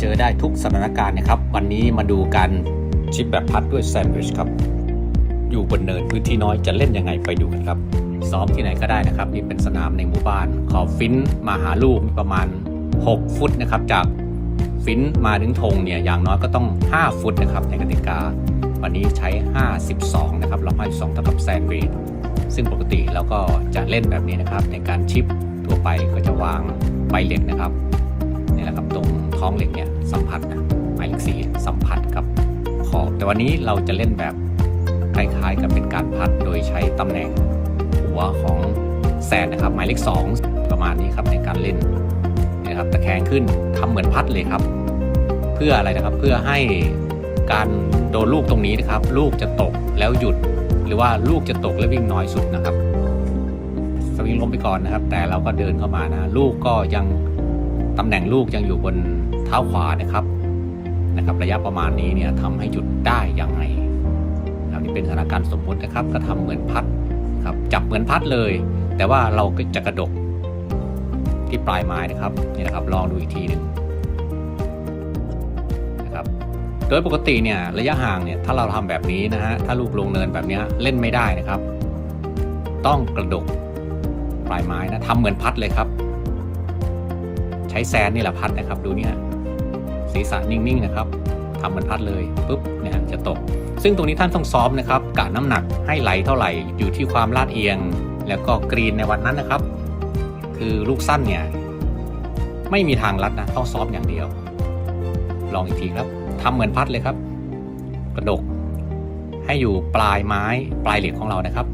เจอได้ทุกสถานการณ์นะครับ วันนี้มาดูการชิปแบบพัดด้วยแซนด์วิชครับ อยู่บนเนินพื้นที่น้อยจะเล่นยังไงไปดูกันครับ ซ้อมที่ไหนก็ได้นะครับ นี่เป็นสนามในหมู่บ้าน ขอบฟินมาหาลูกมีประมาณ 6 ฟุตนะครับ จากฟินมาถึงธงเนี่ยอย่างน้อยก็ต้อง 5 ฟุตนะครับในกติกา วันนี้ใช้ 52 นะครับเรา52เท่ากับแซนด์วิชซึ่งปกติเราก็จะเล่นแบบนี้นะครับ ในการชิปทั่วไปก็จะวางใบเหล็กนะครับ นะครับตรงท้องเหล็กเนี่ยสัมผัสนะหมายเลขสี่สัมผัสกับขอบ แต่วันนี้เราจะเล่นแบบคล้ายๆกับเป็นการพัดโดยใช้ตำแหน่งหัวของแซนนะครับหมายเลขสองประมาณนี้ครับในการเล่นนะครับตะแคงขึ้นทำเหมือนพัดเลยครับ เพื่ออะไรนะครับเพื่อให้การโดนลูกตรงนี้นะครับ ลูกจะตกแล้วหยุด หรือว่าลูกจะตกและวิ่งน้อยสุดนะครับสวิงล้มไปก่อนนะครับ แต่เราก็เดินเข้ามานะ ลูกก็ยัง ตำแหน่งลูกยังอยู่บนเท้าขวานะครับนะครับ ระยะประมาณนี้เนี่ยทำให้หยุดได้อย่างไรครับนี่เป็นสถานการณ์สมมุตินะครับก็ทำเหมือนพัดครับจับเหมือนพัดเลย แต่ว่าเราก็จะกระดกที่ปลายไม้นะครับนี่นะครับลองดูอีกทีหนึ่งนะครับโดยปกติเนี่ยระยะห่างเนี่ยถ้าเราทำแบบนี้นะฮะถ้าลูกลงเนินแบบนี้เล่นไม่ได้นะครับ ต้องกระดกปลายไม้นะทำเหมือนพัดเลยครับ ใช้แซนนี่แหละพัดนะครับ ดูเนี่ยศีรษะนิ่งๆนะครับทำเหมือนพัดเลยปุ๊บเนี่ยจะตก ซึ่งตรงนี้ท่านต้องซ้อมนะครับกะน้ำหนักให้ไหลเท่าไหร่อยู่ที่ความลาดเอียง แล้วก็กรีนในวันนั้นนะครับ คือลูกสั้นเนี่ยไม่มีทางลัดนะต้องซ้อมอย่างเดียว ลองอีกทีครับทำเหมือนพัดเลยครับ กระดก ให้อยู่ปลายไม้ปลายเหล็กของเรานะครับ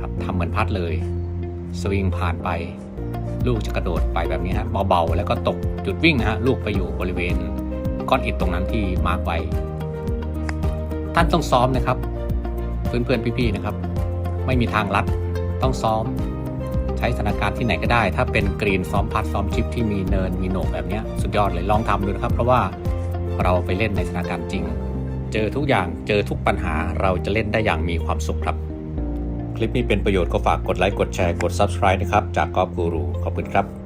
ครับทำเหมือนพัดเลย สวิงผ่านไป ลูกจะกระโดดไปแบบนี้ฮะเบาๆ แล้วก็ตกจุดวิ่งนะฮะลูกไปอยู่บริเวณก้อนอิฐตรงนั้นที่มาร์กไว้ ท่านต้องซ้อมนะครับ เพื่อนๆพี่ๆนะครับ ไม่มีทางลัดต้องซ้อม ใช้สถานการณ์ที่ไหนก็ได้ ถ้าเป็นกรีนซ้อมพัดซ้อมชิปที่มีเนินมีโหนกแบบนี้สุดยอดเลยลองทำดูนะครับ เพราะว่าเราไปเล่นในสถานการณ์จริง เจอทุกอย่างเจอทุกปัญหาเราจะเล่นได้อย่างมีความสุขครับ คลิปนี้เป็นประโยชน์ก็ฝากกดไลค์กดแชร์กด Subscribe นะครับ จากกอล์ฟกูรูขอบคุณครับ